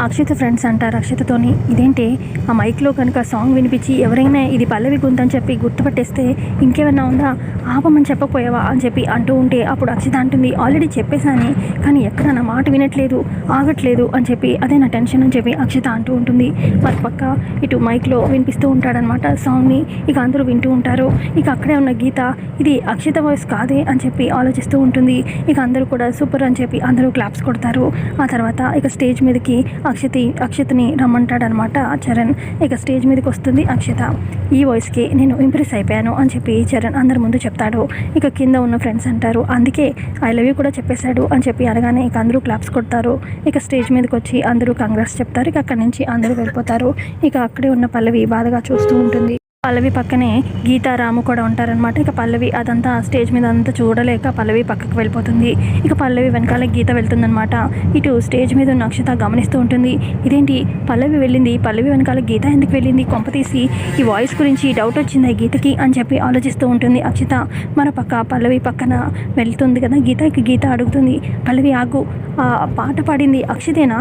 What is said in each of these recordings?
Akshita friends అంటారు అక్షితతోని. ఇదేంటి ఆ మైక్లో కనుక సాంగ్ వినిపించి ఎవరైనా ఇది పల్లవి గుంతని అని చెప్పి గుర్తుపట్టేస్తే ఇంకేమైనా ఉందా? ఆపమని చెప్పకపోయావా? అని చెప్పి అంటూ ఉంటే అప్పుడు అక్షిత అంటుంది ఆల్రెడీ చెప్పేశాను కానీ ఎక్కడ నా మాట వినట్లేదు ఆగట్లేదు అని చెప్పి అదే నా టెన్షన్ అని చెప్పి అక్షిత అంటూ ఉంటుంది. మరి పక్క ఇటు మైక్లో వినిపిస్తూ ఉంటాడనమాట సాంగ్ని. ఇక అందరూ వింటూ ఉంటారు. ఇక అక్కడే ఉన్న గీత ఇది అక్షిత వాయిస్ కాదే అని చెప్పి ఆలోచిస్తూ ఉంటుంది. ఇక అందరూ కూడా సూపర్ అని చెప్పి అందరూ క్లాప్స్ కొడతారు. ఆ తర్వాత ఇక స్టేజ్ మీదకి అక్షతి అక్షతని రమ్మంటాడనమాట. చరణ్ ఇక స్టేజ్ మీదకి వస్తుంది అక్షత. ఈ వాయిస్కి నేను ఇంప్రెస్ అయిపోయాను అని చెప్పి చరణ్ అందరి ముందు చెప్తాడు. ఇక కింద ఉన్న ఫ్రెండ్స్ అంటారు అందుకే ఐ లవ్ యూ కూడా చెప్పేశాడు అని చెప్పి అనగానే ఇక అందరూ క్లాప్స్ కొడతారు. ఇక స్టేజ్ మీదకి వచ్చి అందరూ కంగ్రెస్ చెప్తారు. ఇక అక్కడి నుంచి అందరూ వెళ్ళిపోతారు. ఇక అక్కడే ఉన్న పల్లవి బాధగా చూస్తూ ఉంటుంది. పల్లవి పక్కనే గీతారాము కూడా ఉంటారనమాట ఇక పల్లవి అదంతా స్టేజ్ మీద అంతా చూడలేక పల్లవి పక్కకు వెళ్ళిపోతుంది. ఇక పల్లవి వెనకాల గీత వెళ్తుందనమాట ఇటు స్టేజ్ మీద ఉన్న అక్షత గమనిస్తూ ఉంటుంది. ఇదేంటి? పల్లవి వెళ్ళింది. పల్లవి వెనకాల గీత ఎందుకు వెళ్ళింది? కొంపతీసి ఈ వాయిస్ గురించి డౌట్ వచ్చింది గీతకి అని చెప్పి ఆలోచిస్తూ ఉంటుంది అక్షిత. మరపక్క పల్లవి పక్కన వెళ్తుంది కదా గీతకి. గీత అడుగుతుంది. పల్లవి ఆగు. ఆ పాట పాడింది అక్షితేనా?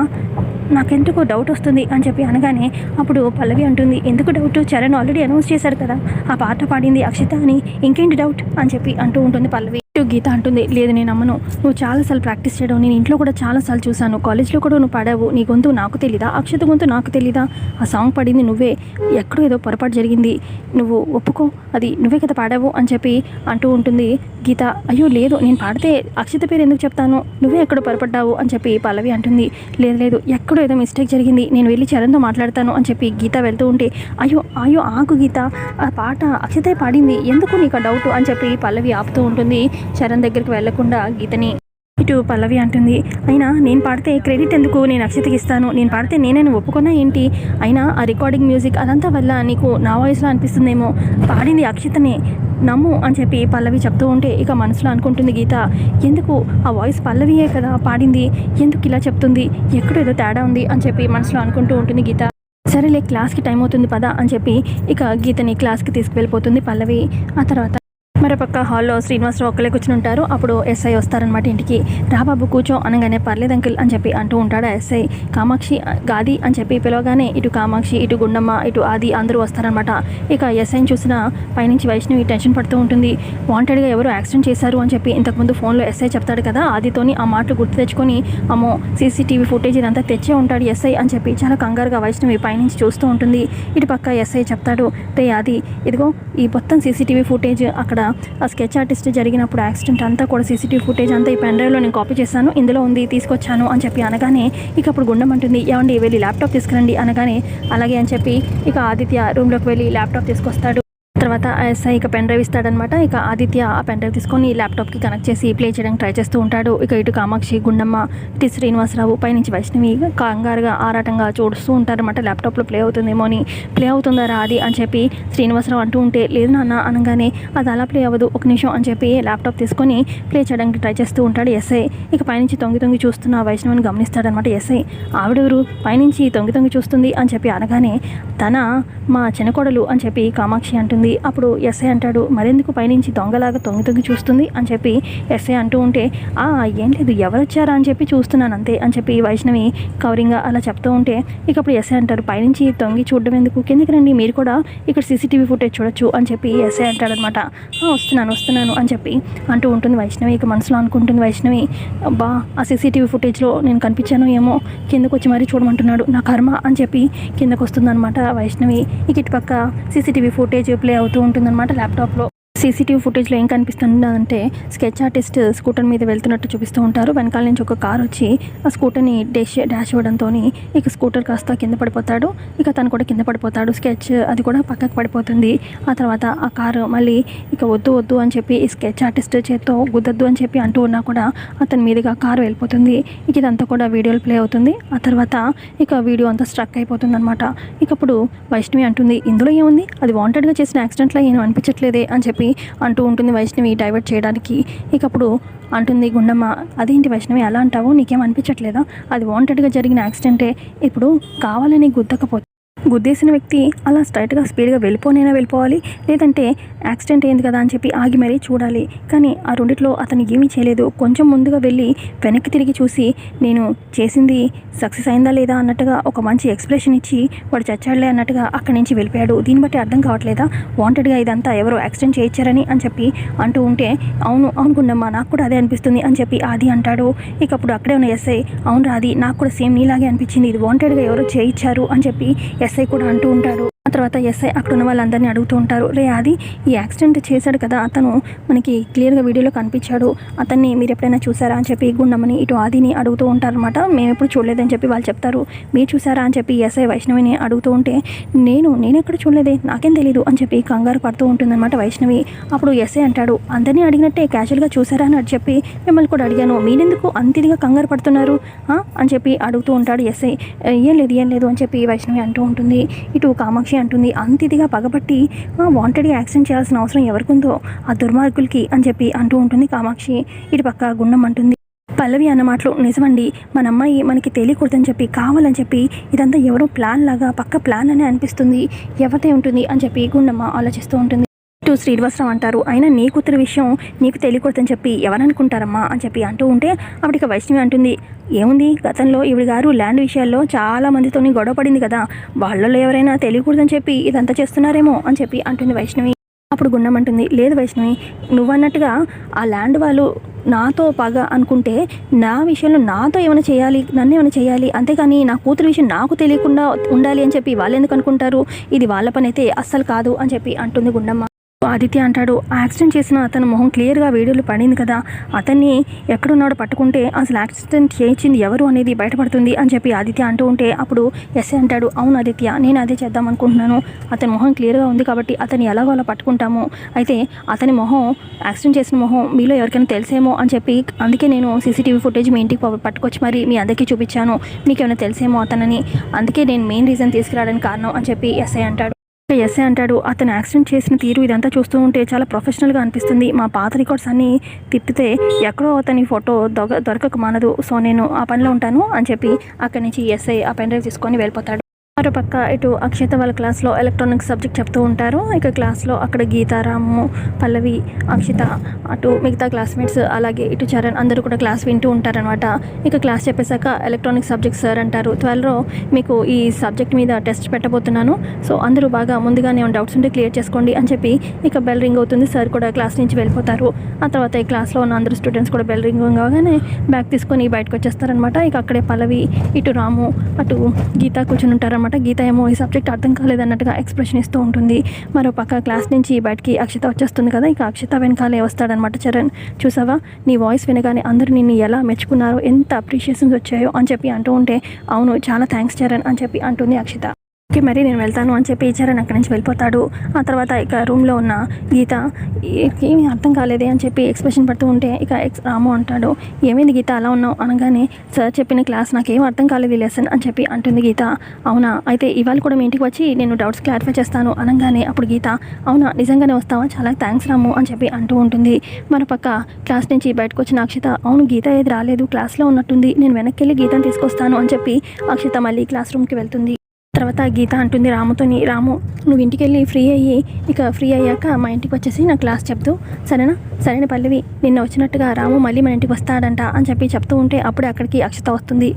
నాకెందుకు డౌట్ వస్తుంది అని చెప్పి అనగానే అప్పుడు పల్లవి అంటుంది ఎందుకు డౌట్ చరణ్ ఆల్రెడీ అనౌన్స్ చేశారు కదా. ఆ పాట పాడింది అక్షిత అని. ఇంకేంటి డౌట్ అని చెప్పి అంటూ ఉంటుంది పల్లవి. ఇటు గీత అంటుంది లేదు నేను నమ్మను. నువ్వు చాలాసార్లు ప్రాక్టీస్ చేయడం నేను ఇంట్లో కూడా చాలాసార్లు చూశాను. కాలేజ్లో కూడా నువ్వు పాడావు. నీ గొంతు నాకు తెలీదా? అక్షత గొంతు నాకు తెలీదా? ఆ సాంగ్ పడింది నువ్వే. ఎక్కడో ఏదో పొరపాటు జరిగింది. నువ్వు ఒప్పుకో. అది నువ్వే కదా పాడావు అని చెప్పి అంటూ ఉంటుంది గీత. అయ్యో లేదు నేను పాడితే అక్షత పేరు ఎందుకు చెప్తాను? నువ్వే ఎక్కడ పొరపడ్డావు అని చెప్పి పల్లవి అంటుంది. లేదు లేదు ఎక్కడో ఏదో మిస్టేక్ జరిగింది. నేను వెళ్ళి చరణ్తో మాట్లాడతాను అని చెప్పి గీత వెళ్తూ ఉంటే అయ్యో అయ్యో ఆకు గీత. ఆ పాట అక్షతే పాడింది. ఎందుకు నీకు డౌట్? అని చెప్పి పల్లవి ఆపుతూ ఉంటుంది. చరణ్ దగ్గరికి వెళ్ళకుండా గీతని ఇటు పల్లవి అంటుంది. అయినా నేను పాడితే క్రెడిట్ ఎందుకు? నేను అక్షతకి ఇస్తాను. నేను పాడితే నేనైనా ఒప్పుకున్నా ఏంటి? అయినా ఆ రికార్డింగ్ మ్యూజిక్ అదంతా వల్ల నీకు నా వాయిస్లో అనిపిస్తుందేమో? పాడింది అక్షతనే. నమ్ము అని చెప్పి పల్లవి చెప్తూ ఉంటే ఇక మనసులో అనుకుంటుంది గీత. ఎందుకు? ఆ వాయిస్ పల్లవియే కదా పాడింది. ఎందుకు ఇలా చెప్తుంది? ఎక్కడో ఏదో తేడా ఉంది అని చెప్పి మనసులో అనుకుంటూ ఉంటుంది గీత. సరేలే క్లాస్కి టైం అవుతుంది పదా అని చెప్పి ఇక గీతని క్లాస్కి తీసుకువెళ్ళిపోతుంది పల్లవి. ఆ తర్వాత మరోపక్క హాల్లో శ్రీనివాసరావు ఒక్కలే కూర్చుని ఉంటారు. అప్పుడు ఎస్ఐ వస్తారనమాట ఇంటికి. రాబాబు కూర్చో అనగానే పర్లేదు అంకిల్ అని చెప్పి అంటూ ఉంటాడు ఎస్ఐ. కామాక్షి గాది అని చెప్పి పిలవగానే ఇటు కామాక్షి ఇటు గుండమ్మ ఇటు ఆది అందరూ వస్తారనమాట ఇక ఎస్ఐని చూసిన పైనుంచి వైష్ణవి టెన్షన్ పడుతూ ఉంటుంది. వాంటెడ్గా ఎవరు యాక్సిడెంట్ చేశారు అని చెప్పి ఇంతకుముందు ఫోన్లో ఎస్ఐ చెప్తాడు కదా ఆదితోని ఆ మాటలు గుర్తు తెచ్చుకొని అమ్మో సీసీటీవీ ఫుటేజ్ ఇదంతా తెచ్చే ఉంటాడు ఎస్ఐ అని చెప్పి చాలా కంగారుగా వైష్ణవి పైనుంచి చూస్తూ ఉంటుంది. ఇటు పక్క ఎస్ఐ చెప్తాడు రే ఆది ఇదిగో ఈ మొత్తం సీసీటీవీ ఫుటేజ్ అక్కడ ఆ స్కెచ్ ఆర్టిస్ట్ జరిగినప్పుడు యాక్సిడెంట్ అంతా కూడా సీసీటీవీ ఫుటేజ్ అంతా ఈ పెన్ డ్రైవ్లో నేను కాపీ చేశాను. ఇందులో ఉంది తీసుకొచ్చాను అని చెప్పి అనగానే ఇక అప్పుడు గుండమంటుంది ఏమండి వెళ్ళి ల్యాప్టాప్ తీసుకురండి అనగానే అలాగే అని చెప్పి ఇక ఆదిత్య రూమ్లోకి వెళ్ళి ల్యాప్టాప్ తీసుకొస్తాడు. తర్వాత ఎస్ఐ ఇక పెన్ డ్రైవ్ ఇస్తాడనమాట ఇక ఆదిత్య ఆ పెన్ డ్రైవ్ తీసుకొని ల్యాప్టాప్కి కనెక్ట్ చేసి ప్లే చేయడానికి ట్రై చేస్తూ ఉంటాడు. ఇక ఇటు కామాక్షి గుండమ్మ ఇటు శ్రీనివాసరావు పైనుంచి వైష్ణవి కంగారుగా ఆరాటంగా చూడుస్తూ ఉంటారనమాట ల్యాప్టాప్లో ప్లే అవుతుందేమో అని. ప్లే అవుతుందా రాది అని చెప్పి శ్రీనివాసరావు అంటూ ఉంటే లేదు నాన్న అనగానే అది అలా ప్లే అవ్వదు. ఒక నిమిషం అని చెప్పి ల్యాప్టాప్ తీసుకొని ప్లే చేయడానికి ట్రై చేస్తూ ఉంటాడు ఎస్ఐ. ఇక పైనుంచి తొంగి తొంగి చూస్తున్న వైష్ణవిని గమనిస్తాడనమాట ఎస్ఐ. ఆవిడెవరు? పైనుంచి తొంగి తొంగి చూస్తుంది అని చెప్పి అనగానే తన? మా చిన్నకోడలు అని చెప్పి కామాక్షి అంటుంది. అప్పుడు ఎస్ఐ అంటాడు మరెందుకు పైనుంచి దొంగలాగా తొంగి తొంగి చూస్తుంది? అని చెప్పి ఎస్ఐ అంటూ ఉంటే ఆ ఏం లేదు ఎవరొచ్చారా? అని చెప్పి చూస్తున్నాను అంతే అని చెప్పి వైష్ణవి కవరింగ్గా అలా చెప్తూ ఉంటే ఇక అప్పుడు ఎస్ఐ అంటారు పైనుంచి తొంగి చూడడం ఎందుకు? కిందకి రండి మీరు కూడా ఇక్కడ సీసీటీవీ ఫుటేజ్ చూడొచ్చు అని చెప్పి ఎస్ఐ అంటాడనమాట. "ఆ, వస్తున్నాను వస్తున్నాను అని చెప్పి అంటూ ఉంటుంది వైష్ణవి ఇక మనసులో అనుకుంటుంది వైష్ణవి అబ్బా ఆ సీసీటీవీ ఫుటేజ్లో నేను కనిపించాను ఏమో కిందకు వచ్చి మరీ చూడమంటున్నాడు నా కర్మ అని చెప్పి కిందకు వస్తుందన్నమాట వైష్ణవి. ఇక ఇటుపక్క సీసీటీవీ ఫుటేజ్ ప్లే అవుతూ ఉంటుందన్నమాట ల్యాప్టాప్లో. సీసీటీవీ ఫుటేజ్లో ఏం కనిపిస్తుందంటే స్కెచ్ ఆర్టిస్ట్ స్కూటర్ మీద వెళ్తున్నట్టు చూపిస్తూ ఉంటారు. వెనకాల నుంచి ఒక కార్ వచ్చి ఆ స్కూటర్ని డాష్ డాష్ ఇవ్వడంతో ఇక స్కూటర్ కాస్త కింద పడిపోతాడు. ఇక తను కూడా కింద పడిపోతాడు. స్కెచ్ అది కూడా పక్కకు పడిపోతుంది. ఆ తర్వాత ఆ కారు మళ్ళీ ఇక వద్దు వద్దు అని చెప్పి ఈ స్కెచ్ ఆర్టిస్ట్ చేత్తో గుద్దద్దు అని చెప్పి అంటూ ఉన్నా కూడా అతని మీదుగా కారు వెళ్ళిపోతుంది. ఇక ఇదంతా కూడా వీడియోలు ప్లే అవుతుంది. ఆ తర్వాత ఇక వీడియో అంతా స్ట్రక్ అయిపోతుంది అనమాట ఇక అప్పుడు వైష్ణవి అంటుంది ఇందులో ఏముంది? అది వాంటెడ్గా చేసిన యాక్సిడెంట్లో ఏం అనిపించట్లేదే అని చెప్పి అంటూ ఉంటుంది వైష్ణవి డైవర్ట్ చేయడానికి ఇక అప్పుడు అంటుంది గుండమ్మ అదేంటి వైష్ణవి అలా అంటావు నీకేం అనిపించట్లేదా? అది వాంటెడ్గా జరిగిన యాక్సిడెంటే ఇప్పుడు కావాలని గుద్దకపోతే గుద్దేసిన వ్యక్తి అలా స్ట్రైట్గా స్పీడ్గా వెళ్ళిపోనైనా వెళ్ళిపోవాలి లేదంటే యాక్సిడెంట్ అయింది కదా అని చెప్పి ఆగి మరీ చూడాలి. కానీ ఆ రెండిట్లో అతను ఏమీ చేయలేదు. కొంచెం ముందుగా వెళ్ళి వెనక్కి తిరిగి చూసి నేను చేసింది సక్సెస్ అయిందా లేదా అన్నట్టుగా ఒక మంచి ఎక్స్ప్రెషన్ ఇచ్చి వాడు చచ్చాడులే అన్నట్టుగా అక్కడి నుంచి వెళ్ళిపోయాడు. దీన్ని బట్టి అర్థం కావట్లేదా? వాంటెడ్గా ఇదంతా ఎవరో యాక్సిడెంట్ చేయించారని అని చెప్పి అంటూ ఉంటే అవును అవును నాకు కూడా అదే అనిపిస్తుంది అని చెప్పి ఆది అంటాడు. ఇక అప్పుడు అక్కడే ఉన్న ఎస్ఐ అవును రాది నాకు కూడా సేమ్ నీలాగే అనిపించింది. ఇది వాంటెడ్గా ఎవరో చేయించారు అని చెప్పి ఎస్ఐ కూడా అంటూ ఉంటాడు. ఆ తర్వాత ఎస్ఐ అక్కడ ఉన్న వాళ్ళందరినీ అడుగుతూ ఉంటారు రే అది ఈ యాక్సిడెంట్ చేశాడు కదా అతను మనకి క్లియర్గా వీడియోలో కనిపించాడు అతన్ని మీరు ఎప్పుడైనా చూసారా? అని చెప్పి గుండమని ఇటు ఆదిని అడుగుతూ ఉంటారనమాట మేము ఎప్పుడు చూడలేదని చెప్పి వాళ్ళు చెప్తారు మీరు చూసారా? అని చెప్పి ఎస్ఐ వైష్ణవిని అడుగుతూ ఉంటే నేను నేను ఎక్కడ చూడలేదే నాకేం తెలీదు అని చెప్పి కంగారు పడుతూ ఉంటుందన్నమాట వైష్ణవి. అప్పుడు ఎస్ఐ అంటాడు అందరినీ అడిగినట్టే క్యాజువల్గా చూసారా? అని చెప్పి మిమ్మల్ని కూడా అడిగాను మీరెందుకు అంత ఇదిగా కంగారు పడుతున్నారు? అని చెప్పి అడుగుతూ ఉంటాడు ఎస్ఐ. ఏం లేదు ఏం లేదు అని చెప్పి వైష్ణవి అంటూ ఉంటుంది. ఇటు కామాక్షి అంటుంది. అంత ఇదిగా పగబట్టి వాంటెడ్గా యాక్సిడెంట్ చేయాల్సిన అవసరం ఎవరికుందో ఆ దుర్మార్గులకి అని చెప్పి అంటూ ఉంటుంది కామాక్షి. ఇటు పక్క గుండం అంటుంది. పల్లవి అన్న మాటలు నిజమండి. మన అమ్మాయి మనకి తెలియకూడదని చెప్పి కావాలని చెప్పి ఇదంతా ఎవరో ప్లాన్ లాగా పక్క ప్లాన్ అనే అనిపిస్తుంది. ఎవరిదే ఉంటుంది అని చెప్పి గుండమ్మ ఆలోచిస్తూ ఉంటుంది. ఇటు శ్రీనివాసరావు అంటారు. అయినా నీ కూతురు విషయం నీకు తెలియకూడదని చెప్పి ఎవరనుకుంటారమ్మా అని చెప్పి అంటూ ఉంటే అప్పటికి వైష్ణవి అంటుంది ఏముంది? గతంలో ఈవిడ గారు ల్యాండ్ విషయాల్లో చాలా మందితోని గొడవ పడింది కదా. వాళ్ళలో ఎవరైనా తెలియకూడదని చెప్పి ఇదంతా చేస్తున్నారేమో అని చెప్పి అంటుంది వైష్ణవి. అప్పుడు గుండం అంటుంది లేదు వైష్ణవి నువ్వన్నట్టుగా ఆ ల్యాండ్ వాళ్ళు నాతో పగ అనుకుంటే నా విషయంలో నాతో ఏమైనా చేయాలి నన్ను ఏమైనా చేయాలి? అంతేకాని నా కూతురు విషయం నాకు తెలియకుండా ఉండాలి అని చెప్పి వాళ్ళు ఎందుకు అనుకుంటారు? ఇది వాళ్ళ పని అయితే అస్సలు కాదు అని చెప్పి అంటుంది గుండమ్మ. ఆదిత్య అంటాడు యాక్సిడెంట్ చేసిన అతను మొహం క్లియర్గా వీడియోలో పడింది కదా. అతన్ని ఎక్కడున్నాడో పట్టుకుంటే అసలు యాక్సిడెంట్ చేయించింది ఎవరు అనేది బయటపడుతుంది అని చెప్పి ఆదిత్య అంటూ ఉంటే అప్పుడు ఎస్ఏ అంటాడు అవును ఆదిత్య నేను అదే చేద్దాం అనుకుంటున్నాను. అతని మొహం క్లియర్గా ఉంది కాబట్టి అతన్ని ఎలాగో అలా పట్టుకుంటాము. అయితే అతని మొహం యాక్సిడెంట్ చేసిన మొహం మీలో ఎవరికైనా తెలిసేమో అని చెప్పి అందుకే నేను సీసీటీవీ ఫుటేజ్ మీ ఇంటికి పట్టుకొచ్చి మరి మీ అందరికీ చూపించాను. మీకు ఏమైనా తెలిసేమో అతనని. అందుకే నేను మెయిన్ రీజన్ తీసుకురావడానికి కారణం అని చెప్పి ఎస్ఐ అంటాడు. ఎస్ఏ అంటాడు. అతను యాక్సిడెంట్ చేసిన తీరు ఇదంతా చూస్తూ ఉంటే చాలా ప్రొఫెషనల్గా అనిపిస్తుంది. మా పాత రికార్డ్స్ అన్నీ తిప్పితే ఎక్కడో అతని ఫోటో దొగ దొరకక మానదు. సో నేను ఆ పనిలో ఉంటాను అని చెప్పి అక్కడి నుంచి ఎస్ఐ ఆ పెన్ డ్రైవ్ తీసుకొని వెళ్ళిపోతాడు. మరో పక్క ఇటు అక్షత వాళ్ళ క్లాస్లో ఎలక్ట్రానిక్స్ సబ్జెక్ట్ చెప్తూ ఉంటారు. ఇక క్లాస్లో అక్కడ గీతారాము పల్లవి అక్షిత అటు మిగతా క్లాస్మేట్స్ అలాగే ఇటు చరణ్ అందరూ కూడా క్లాస్ వింటూ ఉంటారనమాట ఇక క్లాస్ చెప్పేశాక ఎలక్ట్రానిక్స్ సబ్జెక్ట్ సార్ అంటారు. త్వరలో మీకు ఈ సబ్జెక్ట్ మీద టెస్ట్ పెట్టబోతున్నాను. సో అందరూ బాగా ముందుగానే డౌట్స్ ఉంటే క్లియర్ చేసుకోండి అని చెప్పి ఇక బెల్ రింగ్ అవుతుంది. సార్ కూడా క్లాస్ నుంచి వెళ్ళిపోతారు. ఆ తర్వాత ఈ క్లాస్లో ఉన్న అందరు స్టూడెంట్స్ కూడా బెల్ రింగ్ కాగానే బ్యాగ్ తీసుకొని బయటకు వచ్చేస్తారనమాట ఇక అక్కడే పల్లవి ఇటు రాము అటు గీత కూర్చుని ఉంటారనమాట గీత ఏమో ఈ సబ్జెక్ట్ అర్థం కాలేదన్నట్టుగా ఎక్స్ప్రెషన్ ఇస్తూ ఉంటుంది. మరో పక్క క్లాస్ నుంచి బయటికి అక్షిత వచ్చేస్తుంది కదా ఇక అక్షిత వెనకాలే వస్తాడనమాట చరణ్. చూసావా? నీ వాయిస్ వినగానే అందరూ నిన్ను ఎలా మెచ్చుకున్నారో ఎంత అప్రిషియేషన్స్ వచ్చాయో అని చెప్పి అంటూ ఉంటే అవును చాలా థ్యాంక్స్ చరణ్ అని చెప్పి అంటుంది అక్షిత. ఓకే మరి నేను వెళ్తాను అని చెప్పి చరణ్ అక్కడి నుంచి వెళ్ళిపోతాడు. ఆ తర్వాత ఇక రూమ్లో ఉన్న గీత ఏమీ అర్థం కాలేదే అని చెప్పి ఎక్స్ప్రెషన్ పడుతూ ఉంటే ఇక ఎక్స్ రాము అంటాడు ఏమైంది గీత అలా ఉన్నావు? అనగానే సార్ చెప్పిన క్లాస్ నాకేం అర్థం కాలేదు లెసన్ అని చెప్పి అంటుంది గీత అవునా? అయితే ఇవాళ కూడా మీ ఇంటికి వచ్చి నేను డౌట్స్ క్లారిఫై చేస్తాను అనగానే అప్పుడు గీత అవునా? నిజంగానే వస్తావా? చాలా థ్యాంక్స్ రాము అని చెప్పి అంటూ ఉంటుంది. మరోపక్క క్లాస్ నుంచి బయటకు వచ్చిన అక్షిత అవును గీత ఏది రాలేదు క్లాస్లో ఉన్నట్టుంది నేను వెనక్కి వెళ్ళి గీతను తీసుకొస్తాను అని చెప్పి అక్షిత మళ్ళీ క్లాస్ రూమ్కి వెళ్తుంది. తర్వాత గీత అంటుంది రాముతోని రాము నువ్వు ఇంటికి వెళ్ళి ఫ్రీ అయ్యి ఇక ఫ్రీ అయ్యాక మా ఇంటికి వచ్చేసి నా క్లాస్ చెప్తూ సరేనా? సరైన పల్లవి నిన్న వచ్చినట్టుగా రాము మళ్ళీ మన ఇంటికి వస్తాడంట అని చెప్పి చెప్తూ ఉంటే అప్పుడే అక్కడికి అక్షత వస్తుంది.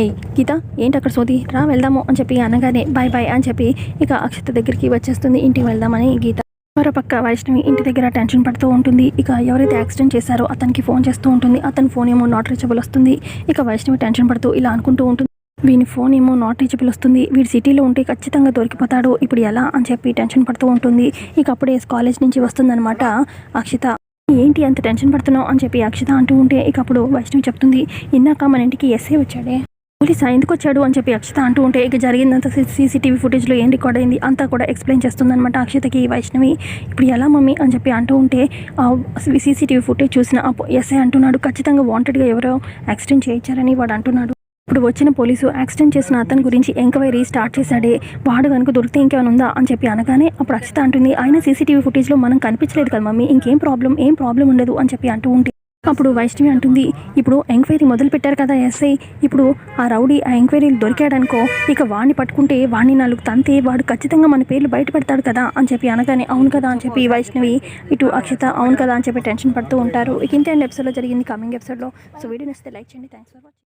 ఏయ్ గీత ఏంటి అక్కడ సోది? రా వెళ్దాము అని చెప్పి అనగానే బాయ్ బాయ్ అని చెప్పి ఇక అక్షత దగ్గరికి వచ్చేస్తుంది. ఇంటికి వెళ్దామని గీత మరోపక్క వైష్ణవి ఇంటి దగ్గర టెన్షన్ పడుతూ ఉంటుంది. ఇక ఎవరైతే యాక్సిడెంట్ చేశారో అతనికి ఫోన్ చేస్తూ ఉంటుంది. అతని ఫోన్ ఏమో నాట్ రీచబుల్ వస్తుంది. ఇక వైష్ణవి టెన్షన్ పడుతూ ఇలా అనుకుంటూ ఉంటుంది. వీని ఫోన్ ఏమో నాట్ రీచబుల్ వస్తుంది. వీడి సిటీలో ఉంటే ఖచ్చితంగా దొరికిపోతాడు. ఇప్పుడు ఎలా అని చెప్పి టెన్షన్ పడుతూ ఉంటుంది. ఇక అప్పుడే కాలేజ్ నుంచి వస్తుందన్నమాట అక్షిత. ఏంటి అంత టెన్షన్ పడుతున్నావు అని చెప్పి అక్షిత అంటూ ఉంటే ఇక అప్పుడు వైష్ణవి చెప్తుంది ఇందాక మన ఇంటికి ఎస్ఏ వచ్చాడే. పోలీస్ ఎందుకు వచ్చాడు? అని చెప్పి అక్షిత అంటూ ఉంటే ఇక జరిగిందంతా సీసీటీవీ ఫుటేజ్లో ఏం రికార్డ్ అయింది అంతా కూడా ఎక్స్ప్లెయిన్ చేస్తుందన్నమాట అక్షితకి వైష్ణవి. ఇప్పుడు ఎలా మమ్మీ? అని చెప్పి అంటూ ఉంటే సీసీటీవీ ఫుటేజ్ చూసిన ఎస్ఐ అంటున్నాడు. ఖచ్చితంగా వాంటెడ్గా ఎవరో యాక్సిడెంట్ చేయించారని వాడు అంటున్నాడు. ఇప్పుడు వచ్చిన పోలీసు యాక్సిడెంట్ చేసిన అతని గురించి ఎంక్వైరీ స్టార్ట్ చేశాడే. వాడు కనుక దొరికితే ఇంకేమైనా ఉందా అని చెప్పి అనగానే అప్పుడు అక్షిత అంటుంది. ఆయన సీసీటీవీ ఫుటేజ్లో మనం కనిపించలేదు కదా మమ్మీ ఇంకేం ప్రాబ్లం ఏం ప్రాబ్లం ఉండదు అని చెప్పి అంటూ ఉంటే. అప్పుడు వైష్ణవి అంటుంది ఇప్పుడు ఎంక్వైరీ మొదలు పెట్టారు కదా ఎస్ఐ ఇప్పుడు ఆ రౌడీ ఆ ఎంక్వైరీలు దొరికాడనుకో ఇక వాడిని పట్టుకుంటే వాడిని నాలుగు తంతే వాడు ఖచ్చితంగా మన పేర్లు బయట పెడతాడు కదా అని చెప్పి అనగానే అవును కదా అని చెప్పి వైష్ణవి ఇటు అక్షిత అవును కదా అని చెప్పి టెన్షన్ పడుతూ ఉంటారు. ఇక ఇంతే ఎపిసోడ్లో జరిగింది కమింగ్ ఎపిసోడ్లో. సో వీడియో నచ్చితే లైక్ చేయండి. Thanks for watching.